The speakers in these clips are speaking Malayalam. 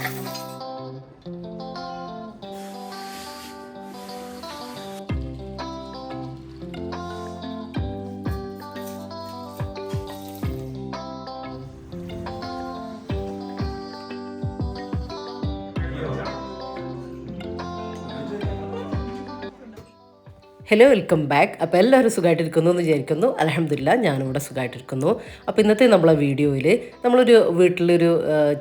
Thank you. Hello welcome back അപ്പോൾ എല്ലാവരും സുഖമായിട്ടിരിക്കുന്നു എന്ന് വിചാരിക്കുന്നു. അലഹമില്ല ഞാനിവിടെ സുഖമായിട്ടിരിക്കുന്നു അപ്പോൾ ഇന്നത്തെ നമ്മളെ വീഡിയോയിൽ നമ്മളൊരു വീട്ടിലൊരു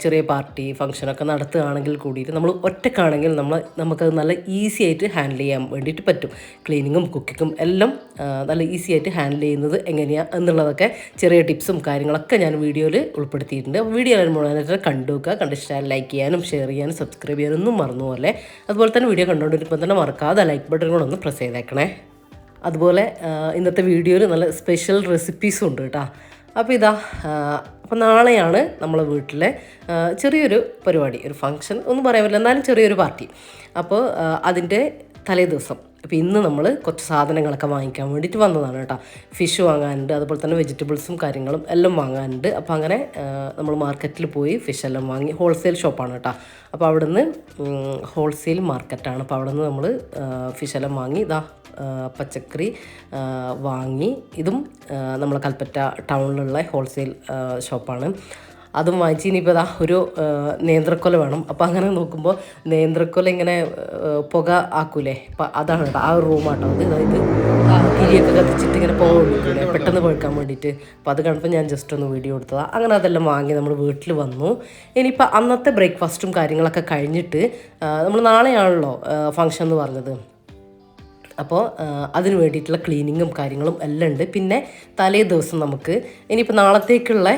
ചെറിയ പാർട്ടി ഫംഗ്ഷനൊക്കെ നടത്തുകയാണെങ്കിൽ കൂടിയിട്ട് നമ്മൾ ഒറ്റക്കാണെങ്കിൽ നമ്മൾ നമുക്കത് നല്ല ഈസി ആയിട്ട് ഹാൻഡിൽ ചെയ്യാൻ വേണ്ടിയിട്ട് പറ്റും. ക്ലീനിങ്ങും കുക്കിങ്ങും എല്ലാം നല്ല ഈസി ആയിട്ട് ഹാൻഡിൽ ചെയ്യുന്നത് എങ്ങനെയാണ് എന്നുള്ളതൊക്കെ ചെറിയ ടിപ്സും കാര്യങ്ങളൊക്കെ ഞാൻ വീഡിയോയിൽ ഉൾപ്പെടുത്തിയിട്ടുണ്ട്. അപ്പോൾ വീഡിയോ എല്ലാവരും മുഴുവനായിട്ട് കണ്ടു വെക്കുക കണ്ടിഷ്ടമായി ലൈക്ക് ചെയ്യാനും ഷെയർ ചെയ്യാനും സബ്സ്ക്രൈബ് ചെയ്യാനൊന്നും മറന്നു പോലെ അതുപോലെ തന്നെ വീഡിയോ കണ്ടുകൊണ്ടിരിക്കുമ്പോൾ തന്നെ മറക്കാതെ ലൈക്ക് ബട്ടൺ കൂടെ ഒന്ന് പ്രസ് ചെയ്തേക്കണേ. അതുപോലെ ഇന്നത്തെ വീഡിയോയിൽ നല്ല സ്പെഷ്യൽ റെസിപ്പീസും ഉണ്ട് കേട്ടോ. അപ്പോൾ ഇതാ അപ്പോൾ നാളെയാണ് നമ്മളെ വീട്ടിലെ ചെറിയൊരു പരിപാടി ഒരു ഫങ്ഷൻ ഒന്നും പറയാൻ പറ്റില്ല എന്നാലും ചെറിയൊരു പാർട്ടി അപ്പോൾ അതിന്റെ തലേ ദിവസം. അപ്പോൾ ഇന്ന് നമ്മൾ കുറച്ച് സാധനങ്ങളൊക്കെ വാങ്ങിക്കാൻ വേണ്ടിയിട്ട് വന്നതാണ് കേട്ടോ. ഫിഷ് വാങ്ങാനുണ്ട് അതുപോലെ തന്നെ വെജിറ്റബിൾസും കാര്യങ്ങളും എല്ലാം വാങ്ങാനുണ്ട്. അപ്പോൾ അങ്ങനെ നമ്മൾ മാർക്കറ്റിൽ പോയി ഫിഷ് എല്ലാം വാങ്ങി ഹോൾസെയിൽ ഷോപ്പാണ് കേട്ടോ. അപ്പോൾ അവിടുന്ന് ഹോൾസെയിൽ മാർക്കറ്റാണ് അപ്പോൾ അവിടുന്ന് നമ്മൾ ഫിഷ് എല്ലാം വാങ്ങി ഇതാ പച്ചക്കറി വാങ്ങി. ഇതും നമ്മളെ കൽപ്പറ്റ ടൗണിലുള്ള ഹോൾസെയിൽ ഷോപ്പാണ്. അതും വാങ്ങിച്ച് ഇനിയിപ്പോൾ അതാ ഒരു നേന്ത്രക്കൊല വേണം. അപ്പോൾ അങ്ങനെ നോക്കുമ്പോൾ നേന്ത്രക്കൊല ഇങ്ങനെ പുക ആക്കൂലേ? അപ്പം അതാണ് കേട്ടോ ആ റൂമാട്ടോ അത് അതായത് തിരിയൊക്കെ കത്തിച്ചിട്ട് ഇങ്ങനെ പോകുന്നില്ലേ പെട്ടെന്ന് പഴുക്കാൻ വേണ്ടിയിട്ട്. അപ്പോൾ അത് കണ്ടപ്പോൾ ഞാൻ ജസ്റ്റ് ഒന്ന് വീഡിയോ എടുത്തതാണ് അങ്ങനെ അതെല്ലാം വാങ്ങി നമ്മൾ വീട്ടിൽ വന്നു. ഇനിയിപ്പോൾ അന്നത്തെ ബ്രേക്ക്ഫാസ്റ്റും കാര്യങ്ങളൊക്കെ കഴിഞ്ഞിട്ട് നമ്മൾ നാളെയാണല്ലോ ഫങ്ഷൻ എന്ന് പറഞ്ഞത്. അപ്പോൾ അതിന് വേണ്ടിയിട്ടുള്ള ക്ലീനിങ്ങും കാര്യങ്ങളും എല്ലാം ഉണ്ട്. പിന്നെ തലേ ദിവസം നമുക്ക് ഇനിയിപ്പോൾ നാളത്തേക്കുള്ള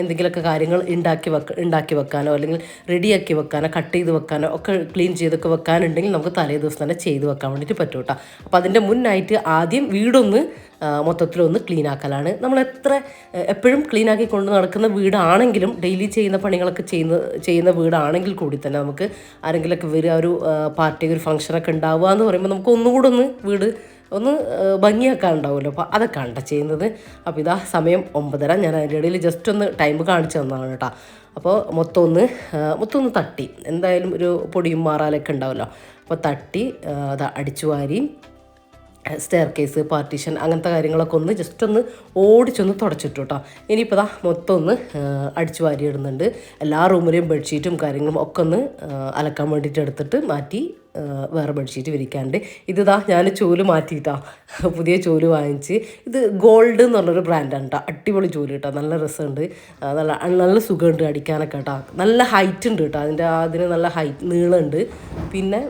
എന്തെങ്കിലുമൊക്കെ കാര്യങ്ങൾ ഉണ്ടാക്കി വെക്ക ഉണ്ടാക്കി വെക്കാനോ അല്ലെങ്കിൽ റെഡിയാക്കി വെക്കാനോ കട്ട് ചെയ്ത് വെക്കാനോ ഒക്കെ ക്ലീൻ ചെയ്തൊക്കെ വെക്കാനുണ്ടെങ്കിൽ നമുക്ക് തലേ ദിവസം തന്നെ ചെയ്ത് വെക്കാൻ വേണ്ടിയിട്ട് പറ്റും കേട്ടോ. അപ്പോൾ അതിന്റെ മുന്നായിട്ട് ആദ്യം വീടൊന്ന് മൊത്തത്തിലൊന്ന് ക്ലീൻ ആക്കലാണ് നമ്മൾ എത്ര എപ്പോഴും ക്ലീൻ ആക്കി കൊണ്ട് നടക്കുന്ന വീടാണെങ്കിലും ഡെയിലി ചെയ്യുന്ന പണികളൊക്കെ ചെയ്യുന്ന ചെയ്യുന്ന വീടാണെങ്കിൽ കൂടി തന്നെ നമുക്ക് ആരെങ്കിലുമൊക്കെ വരിക ഒരു പാർട്ടി ഒരു ഫംഗ്ഷനൊക്കെ ഉണ്ടാവുക എന്ന് പറയുമ്പോൾ നമുക്ക് ഒന്നുകൂടെ ഒന്ന് വീട് ഒന്ന് ഭംഗിയാക്കാൻ ഉണ്ടാവുമല്ലോ അപ്പോൾ അതൊക്കെ കണ്ട ചെയ്യുന്നത്. അപ്പോൾ ഇതാ സമയം ഒമ്പതര. ഞാൻ അതിന്റെ ഇടയിൽ ജസ്റ്റ് ഒന്ന് ടൈം കാണിച്ചു തന്നതാണ് കേട്ടോ അപ്പോൾ മൊത്തം ഒന്ന് മൊത്തം ഒന്ന് തട്ടി. എന്തായാലും ഒരു പൊടിയും മാറാലൊക്കെ ഉണ്ടാവുമല്ലോ. അപ്പോൾ തട്ടി അത് അടിച്ചു വാരി സ്റ്റെയർ കേസ് പാർട്ടീഷൻ അങ്ങനത്തെ കാര്യങ്ങളൊക്കെ ഒന്ന് ജസ്റ്റ് ഒന്ന് ഓടിച്ചൊന്ന് തുടച്ചിട്ടു കേട്ടോ ഇനിയിപ്പോൾ ദാ മൊത്തം ഒന്ന് അടിച്ചു വാരി ഇടുന്നുണ്ട് എല്ലാ റൂമിലെയും ബെഡ്ഷീറ്റും കാര്യങ്ങളും ഒക്കെ ഒന്ന് അലക്കാൻ വേണ്ടിയിട്ട് എടുത്തിട്ട് മാറ്റി വേറെ ബെഡ്ഷീറ്റ് വിരിക്കാണ്ട്. ഇത് ഞാൻ ചോൽ മാറ്റിയിട്ടാ. പുതിയ ചോൽ വാങ്ങിച്ച്. ഇത് ഗോൾഡ് എന്ന് പറഞ്ഞൊരു ബ്രാൻഡാണ് കേട്ടോ അടിപൊളി ചോൽ കേട്ടോ നല്ല രസമുണ്ട്. നല്ല നല്ല സുഖമുണ്ട് അടിക്കാനൊക്കെ കേട്ടോ നല്ല ഹൈറ്റ് ഉണ്ട് കേട്ടോ അതിന്റെ അതിന് നല്ല ഹൈറ്റ് നീളമുണ്ട്. പിന്നെ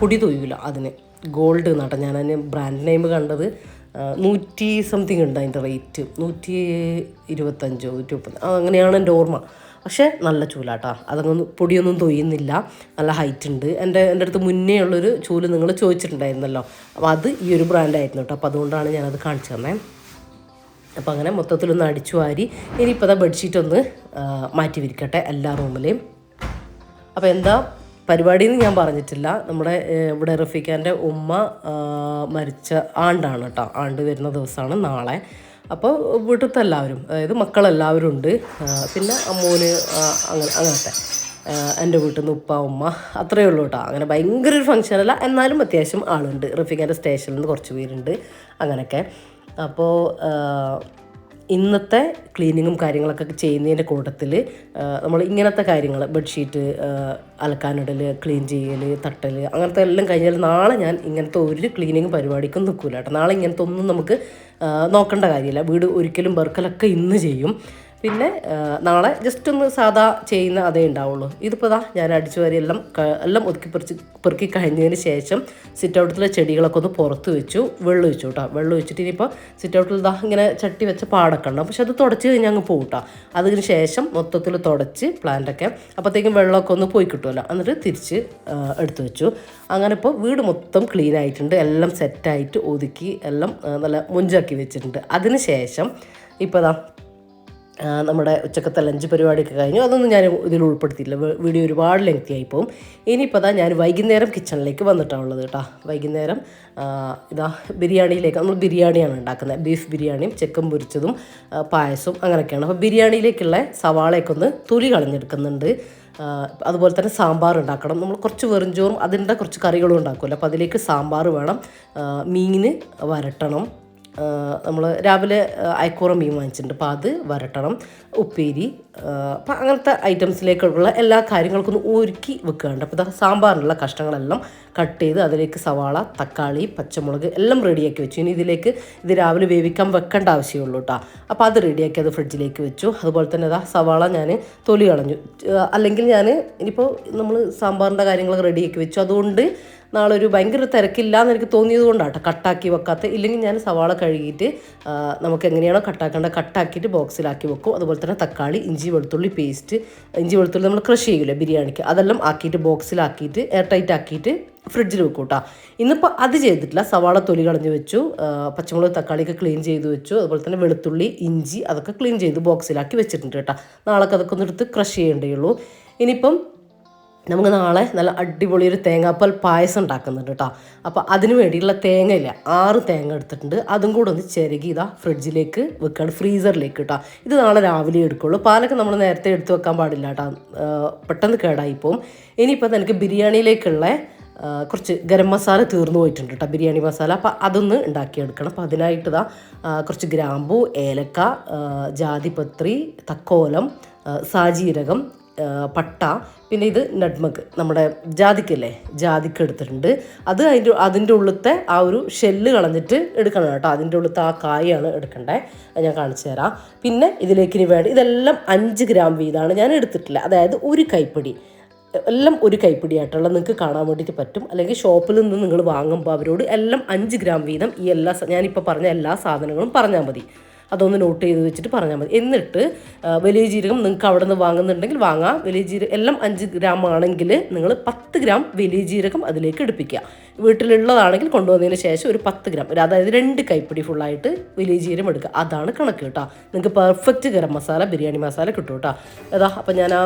പൊടി തൊയ്യൂല അതിന്. ഗോൾഡ് എന്നാട്ടോ ഞാൻ അതിന് ബ്രാൻഡ് നെയിം കണ്ടത്. നൂറ്റി സംതിങ് ഉണ്ട് അതിന്റെ റേറ്റ്. നൂറ്റി ഇരുപത്തഞ്ചോ നൂറ്റി മുപ്പത്. അങ്ങനെയാണ് എന്റെ ഓർമ്മ. പക്ഷേ നല്ല ചൂലാട്ടോ. അതങ്ങൊന്നും പൊടിയൊന്നും തൊയ്യുന്നില്ല. നല്ല ഹൈറ്റ് ഉണ്ട്. എന്റെ എന്റെ അടുത്ത് മുന്നേ ഉള്ളൊരു ചൂൽ നിങ്ങൾ ചോദിച്ചിട്ടുണ്ടായിരുന്നല്ലോ. അപ്പോൾ അത് ഈ ഒരു ബ്രാൻഡായിരുന്നു കേട്ടോ. അപ്പോൾ അതുകൊണ്ടാണ് ഞാനത് കാണിച്ചു തന്നെ. അപ്പോൾ അങ്ങനെ മൊത്തത്തിലൊന്ന് അടിച്ചു വാരി. ഇനിയിപ്പോൾ അതാ ബെഡ്ഷീറ്റ് ഒന്ന് മാറ്റി വിരിക്കട്ടെ എല്ലാ റൂമിലെയും അപ്പോൾ എന്താ പരിപാടി എന്ന് ഞാൻ പറഞ്ഞിട്ടില്ല. നമ്മുടെ ഇവിടെ റഫീഖാന്റെ ഉമ്മ മരിച്ച ആണ്ടാണ് കേട്ടോ ആണ്ട് വരുന്ന ദിവസമാണ് നാളെ. അപ്പോൾ വീട്ടിലത്തെ എല്ലാവരും അതായത് മക്കളെല്ലാവരും ഉണ്ട്. പിന്നെ അമ്മൂന് അങ്ങനെ അങ്ങനത്തെ. എന്റെ വീട്ടിൽ നിന്ന് ഉപ്പ ഉമ്മ അത്രയേ ഉള്ളൂ കേട്ടോ അങ്ങനെ ഭയങ്കര ഒരു ഫംഗ്ഷനല്ല എന്നാലും അത്യാവശ്യം ആളുണ്ട്. റഫീഖാന്റെ സ്റ്റേഷനിൽ നിന്ന് കുറച്ച് പേരുണ്ട്. അങ്ങനെയൊക്കെ അപ്പോൾ ഇന്നത്തെ ക്ലീനിങ്ങും കാര്യങ്ങളൊക്കെ ചെയ്യുന്നതിന്റെ കൂട്ടത്തിൽ നമ്മൾ ഇങ്ങനത്തെ കാര്യങ്ങൾ ബെഡ്ഷീറ്റ് അലക്കാനിടൽ ക്ലീൻ ചെയ്യൽ തട്ടൽ അങ്ങനത്തെ എല്ലാം കഴിഞ്ഞാൽ നാളെ ഞാൻ ഇങ്ങനത്തെ ഒരു ക്ലീനിങ് പരിപാടിക്കും നിൽക്കില്ല കേട്ടോ. നാളെ ഇങ്ങനത്തെ ഒന്നും നമുക്ക് നോക്കേണ്ട കാര്യമില്ല. വീട് ഒരിക്കലും വർക്കലൊക്കെ ഇന്ന് ചെയ്യും. പിന്നെ നാളെ ജസ്റ്റ് ഒന്ന് സാധാ ചെയ്യുന്ന അതേ ഉണ്ടാവുള്ളൂ. ഇതിപ്പോൾ ദാ ഞാൻ അടിച്ചു വരി എല്ലാം എല്ലാം ഒതുക്കി പെറുക്കി പെറുക്കി കഴിഞ്ഞതിന് ശേഷം സിറ്റൗട്ടിലെ ചെടികളൊക്കെ ഒന്ന് പുറത്ത് വെച്ചു വെള്ളം ഒഴിച്ചു കേട്ടോ വെള്ളം ഒഴിച്ചിട്ട് ഇനിയിപ്പോൾ സിറ്റ് ഔട്ടിൽ ദാ ഇങ്ങനെ ചട്ടി വെച്ച പാടൊക്കെ ഉണ്ടാവും പക്ഷെ അത് തുടച്ച് കഴിഞ്ഞാൽ അങ്ങ് പോകും കേട്ടോ അതിന് ശേഷം മൊത്തത്തിൽ തുടച്ച് പ്ലാന്റൊക്കെ അപ്പോഴത്തേക്കും വെള്ളമൊക്കെ ഒന്ന് പോയി കിട്ടുമല്ലോ എന്നിട്ട് തിരിച്ച് എടുത്തു വെച്ചു. അങ്ങനെ ഇപ്പോൾ വീട് മൊത്തം ക്ലീൻ ആയിട്ടുണ്ട്. എല്ലാം സെറ്റായിട്ട് ഒതുക്കി എല്ലാം നല്ല മുഞ്ചാക്കി വെച്ചിട്ടുണ്ട്. അതിന് ശേഷം ഇപ്പോൾ നമ്മുടെ ഉച്ചക്കത്തെ ലഞ്ച് പരിപാടിയൊക്കെ കഴിഞ്ഞു. അതൊന്നും ഞാൻ ഇതിൽ ഉൾപ്പെടുത്തിയില്ല വീഡിയോ ഒരുപാട് ലെങ്തി ആയി പോകും ഇനിയിപ്പോൾ അതാ ഞാൻ വൈകുന്നേരം കിച്ചണിലേക്ക് വന്നിട്ടാണ് ഉള്ളത് കേട്ടോ. വൈകുന്നേരം ഇതാ ബിരിയാണിയിലേക്ക് നമ്മൾ ബിരിയാണിയാണ് ഉണ്ടാക്കുന്നത്. ബീഫ് ബിരിയാണിയും ചിക്കൻ പൊരിച്ചതും പായസവും അങ്ങനെയൊക്കെയാണ്. അപ്പോൾ ബിരിയാണിയിലേക്കുള്ള സവാളയൊക്കെ ഒന്ന് തൊലി കളഞ്ഞെടുക്കുന്നുണ്ട്. അതുപോലെ തന്നെ സാമ്പാർ ഉണ്ടാക്കണം. നമ്മൾ കുറച്ച് വെറുംചോറും അതിന്റെ കുറച്ച് കറികളും ഉണ്ടാക്കുമല്ലോ. അപ്പോൾ അതിലേക്ക് സാമ്പാർ വേണം. മീന് വരട്ടണം. നമ്മൾ രാവിലെ അയക്കൂറ മീൻ വാങ്ങിച്ചിട്ടുണ്ട്. അപ്പോൾ അത് വരട്ടണം. ഉപ്പേരി അപ്പം അങ്ങനത്തെ ഐറ്റംസിലേക്കുള്ള എല്ലാ കാര്യങ്ങൾക്കും ഒന്ന് ഒരുക്കി വെക്കുകയുണ്ട് അപ്പോൾ ഇതാ സാമ്പാറിനുള്ള കഷ്ണങ്ങളെല്ലാം കട്ട് ചെയ്ത് അതിലേക്ക് സവാള തക്കാളി പച്ചമുളക് എല്ലാം റെഡിയാക്കി വെച്ചു. ഇനി ഇതിലേക്ക് ഇത് രാവിലെ വേവിക്കാൻ വെക്കേണ്ട ആവശ്യമുള്ളൂ കേട്ടോ. അപ്പോൾ അത് റെഡിയാക്കി അത് ഫ്രിഡ്ജിലേക്ക് വെച്ചു. അതുപോലെ തന്നെ ഇതാ സവാള ഞാൻ തൊലി കളഞ്ഞു. അല്ലെങ്കിൽ ഞാൻ ഇനിയിപ്പോൾ നമ്മൾ സാമ്പാറിന്റെ കാര്യങ്ങളൊക്കെ റെഡിയാക്കി വെച്ചു. അതുകൊണ്ട് നാളെ ഒരു ഭയങ്കര തിരക്കില്ല എന്ന് എനിക്ക് തോന്നിയത് കൊണ്ടാട്ടോ കട്ടാക്കി വെക്കാത്ത. ഇല്ലെങ്കിൽ ഞാൻ സവാള കഴുകിയിട്ട് നമുക്ക് എങ്ങനെയാണോ കട്ടാക്കേണ്ടത് കട്ടാക്കിയിട്ട് ബോക്സിലാക്കി വെക്കും. അതുപോലെ തന്നെ തക്കാളി ഇഞ്ചി വെളുത്തുള്ളി പേസ്റ്റ് ഇഞ്ചി വെളുത്തുള്ളി നമ്മൾ ക്രഷ് ചെയ്യില്ല ബിരിയാണിക്ക്. അതെല്ലാം ആക്കിയിട്ട് ബോക്സിലാക്കിയിട്ട് എയർ ടൈറ്റ് ആക്കിയിട്ട് ഫ്രിഡ്ജിൽ വെക്കും കേട്ടോ ഇന്നിപ്പോൾ അത് ചെയ്തിട്ടില്ല. സവാള തൊലി കളഞ്ഞു വെച്ചു. പച്ചമുളക് തക്കാളിയൊക്കെ ക്ലീൻ ചെയ്ത് വെച്ചു. അതുപോലെ തന്നെ വെളുത്തുള്ളി ഇഞ്ചി അതൊക്കെ ക്ലീൻ ചെയ്ത് ബോക്സിലാക്കി വെച്ചിട്ടുണ്ട് കേട്ടോ നാളെ അതൊക്കെ ഒന്ന് എടുത്ത് ക്രഷ് ചെയ്യേണ്ടേ ഉള്ളൂ. ഇനിയിപ്പം നമുക്ക് നാളെ നല്ല അടിപൊളി ഒരു തേങ്ങാപ്പാൽ പായസം ഉണ്ടാക്കുന്നുണ്ട് കേട്ടോ അപ്പോൾ അതിന് വേണ്ടിയുള്ള തേങ്ങയില്ല ആറ് തേങ്ങ എടുത്തിട്ടുണ്ട്. അതും കൂടെ ഒന്ന് ചിരകി ഇതാ ഫ്രിഡ്ജിലേക്ക് വെക്കുകയാണ് ഫ്രീസറിലേക്ക് കേട്ടോ ഇത് നാളെ രാവിലെ എടുക്കുള്ളൂ. പാലൊക്കെ നമ്മൾ നേരത്തെ എടുത്തു വെക്കാൻ പാടില്ല കേട്ടോ പെട്ടെന്ന് കേടായി പോവും. ഇനിയിപ്പോൾ എനിക്ക് ബിരിയാണിയിലേക്കുള്ള കുറച്ച് ഗരം മസാല തീർന്നു പോയിട്ടുണ്ട് കേട്ടോ ബിരിയാണി മസാല. അപ്പോൾ അതൊന്ന് ഉണ്ടാക്കിയെടുക്കണം. അപ്പോൾ അതിനായിട്ട് ഇതാ കുറച്ച് ഗ്രാമ്പു ഏലക്ക ജാതിപത്രി തക്കോലം സാജീരകം പട്ട പിന്നെ ഇത് നട്മഗ് നമ്മുടെ ജാതിക്കല്ലേ? ജാതിക്ക എടുത്തിട്ടുണ്ട്. അത് അതിന്റെ അതിന്റെ ഉള്ളിലത്തെ ആ ഒരു ഷെല്ല് കളഞ്ഞിട്ട് എടുക്കണം കേട്ടോ. അതിന്റെ ഉള്ളിലത്തെ ആ കായാണ് എടുക്കണ്ടേ. അത് ഞാൻ കാണിച്ചു തരാം. പിന്നെ ഇതിലേക്ക് ഇനി വേണ്ട ഇതെല്ലാം അഞ്ച് ഗ്രാം വീതമാണ്. ഞാൻ എടുത്തിട്ടില്ല. അതായത് ഒരു കൈപ്പിടി. എല്ലാം ഒരു കൈപ്പിടിയായിട്ടുള്ള നിങ്ങൾക്ക് കാണാൻ വേണ്ടിയിട്ട് പറ്റും. അല്ലെങ്കിൽ ഷോപ്പിൽ നിന്ന് നിങ്ങൾ വാങ്ങുമ്പോൾ അവരോട് എല്ലാം അഞ്ച് ഗ്രാം വീതം ഈ എല്ലാ ഞാനിപ്പോൾ പറഞ്ഞ എല്ലാ സാധനങ്ങളും പറഞ്ഞാൽ മതി. അതൊന്ന് നോട്ട് ചെയ്ത് വെച്ചിട്ട് പറഞ്ഞാൽ മതി. എന്നിട്ട് വലിയ ജീരകം നിങ്ങൾക്ക് അവിടെ നിന്ന് വാങ്ങുന്നുണ്ടെങ്കിൽ വാങ്ങാം. വലിയ ജീരകം എല്ലാം അഞ്ച് ഗ്രാം ആണെങ്കിൽ നിങ്ങൾ പത്ത് ഗ്രാം വലിയ ജീരകം അതിലേക്ക് എടുപ്പിക്കുക. വീട്ടിലുള്ളതാണെങ്കിൽ കൊണ്ടുവന്നതിന് ശേഷം ഒരു പത്ത് ഗ്രാം അതായത് രണ്ട് കൈപ്പിടി ഫുള്ളായിട്ട് വലിയ ജീരകം എടുക്കുക. അതാണ് കണക്ക് കേട്ടോ. നിങ്ങൾക്ക് പെർഫെക്റ്റ് ഗരം മസാല ബിരിയാണി മസാല കിട്ടും കേട്ടോ. അതാ അപ്പം ഞാൻ ആ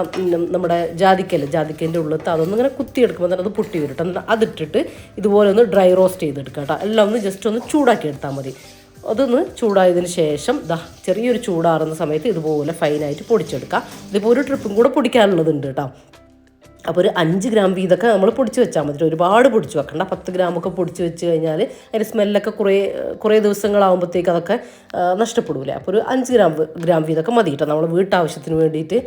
നമ്മുടെ ജാതിക്കല്ലേ ജാതിക്കേന്റെ ഉള്ളത്ത് അതൊന്നും ഇങ്ങനെ കുത്തിയെടുക്കുമ്പോൾ തന്നെ അത് പൊട്ടി വരും കേട്ടോ. അതിട്ടിട്ട് ഇതുപോലെ ഒന്ന് ഡ്രൈ റോസ്റ്റ് ചെയ്തെടുക്കുക കേട്ടോ. എല്ലാം ഒന്ന് ജസ്റ്റ് ഒന്ന് ചൂടാക്കി എടുത്താൽ മതി. അതൊന്ന് ചൂടായതിന് ശേഷം ദാ ചെറിയൊരു ചൂടാറുന്ന സമയത്ത് ഇതുപോലെ ഫൈനായിട്ട് പൊടിച്ചെടുക്കുക ഇതിപ്പോൾ ഒരു ട്രിപ്പും കൂടെ പൊടിക്കാനുള്ളതുണ്ട് കേട്ടോ. അപ്പോൾ ഒരു അഞ്ച് ഗ്രാം വീതമൊക്കെ നമ്മൾ പൊടിച്ച് വെച്ചാൽ മതി ഒരുപാട് പൊടിച്ച് വെക്കണ്ട. പത്ത് ഗ്രാമൊക്കെ പൊടിച്ച് വെച്ച് കഴിഞ്ഞാൽ അതിന്റെ സ്മെല്ലൊക്കെ കുറേ കുറേ ദിവസങ്ങളാകുമ്പോഴത്തേക്ക് അതൊക്കെ നഷ്ടപ്പെടൂലേ അപ്പോൾ ഒരു അഞ്ച് ഗ്രാം ഗ്രാം വീതമൊക്കെ മതി കേട്ടോ. നമ്മൾ വീട്ടാവശ്യത്തിന് വേണ്ടിയിട്ട്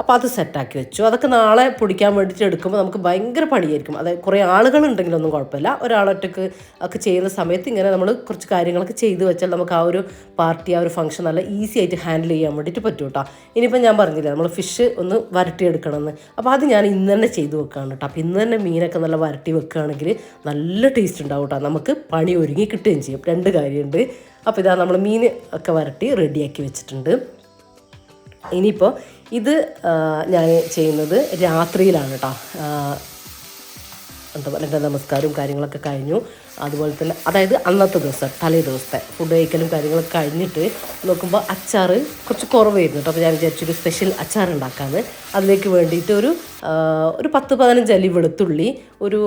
അപ്പോൾ അത് സെറ്റാക്കി വെച്ചു. അതൊക്കെ നാളെ പൊടിക്കാൻ വേണ്ടിയിട്ട് എടുക്കുമ്പോൾ നമുക്ക് ഭയങ്കര പണിയായിരിക്കും. അതായത് കുറേ ആളുകളുണ്ടെങ്കിലൊന്നും കുഴപ്പമില്ല. ഒരാളൊറ്റക്ക് ഒക്കെ ചെയ്യുന്ന സമയത്ത് ഇങ്ങനെ നമ്മൾ കുറച്ച് കാര്യങ്ങളൊക്കെ ചെയ്തു വെച്ചാൽ നമുക്ക് ആ ഒരു പാർട്ടി ആ ഒരു ഫംഗ്ഷൻ നല്ല ഈസി ആയിട്ട് ഹാൻഡിൽ ചെയ്യാൻ വേണ്ടിയിട്ട് പറ്റും കേട്ടോ ഇനിയിപ്പോൾ ഞാൻ പറഞ്ഞില്ലേ നമ്മൾ ഫിഷ് ഒന്ന് വരട്ടിയെടുക്കണമെന്ന്. അപ്പോൾ അത് ഞാൻ ഇന്ന് തന്നെ ചെയ്ത് വെക്കുകയാണ് കേട്ടോ അപ്പോൾ ഇന്ന് തന്നെ മീനൊക്കെ നല്ല വരട്ടി വെക്കുകയാണെങ്കിൽ നല്ല ടേസ്റ്റ് ഉണ്ടാവും കേട്ടോ നമുക്ക് പണി ഒരുങ്ങി കിട്ടുകയും ചെയ്യും. രണ്ട് കാര്യമുണ്ട്. അപ്പോൾ ഇതാ നമ്മൾ മീൻ ഒക്കെ വരട്ടി റെഡിയാക്കി വെച്ചിട്ടുണ്ട്. ഇനിയിപ്പോൾ ഇത് ഞാൻ ചെയ്യുന്നത് രാത്രിയിലാണ് കേട്ടോ എന്താ പറയുക നമസ്കാരവും കാര്യങ്ങളൊക്കെ കഴിഞ്ഞു. അതുപോലെ തന്നെ അതായത് അന്നത്തെ ദിവസം തലേ ദിവസത്തെ ഫുഡ് കഴിക്കലും കാര്യങ്ങളൊക്കെ കഴിഞ്ഞിട്ട് നോക്കുമ്പോൾ അച്ചാർ കുറച്ച് കുറവായിരുന്നു കേട്ടോ. അപ്പോൾ ഞാൻ വിചാരിച്ചൊരു സ്പെഷ്യൽ അച്ചാർ ഉണ്ടാക്കാമെന്ന് അതിലേക്ക് വേണ്ടിയിട്ട് ഒരു ഒരു പത്ത് പതിനഞ്ച് അല്ലി വെളുത്തുള്ളി ഒരു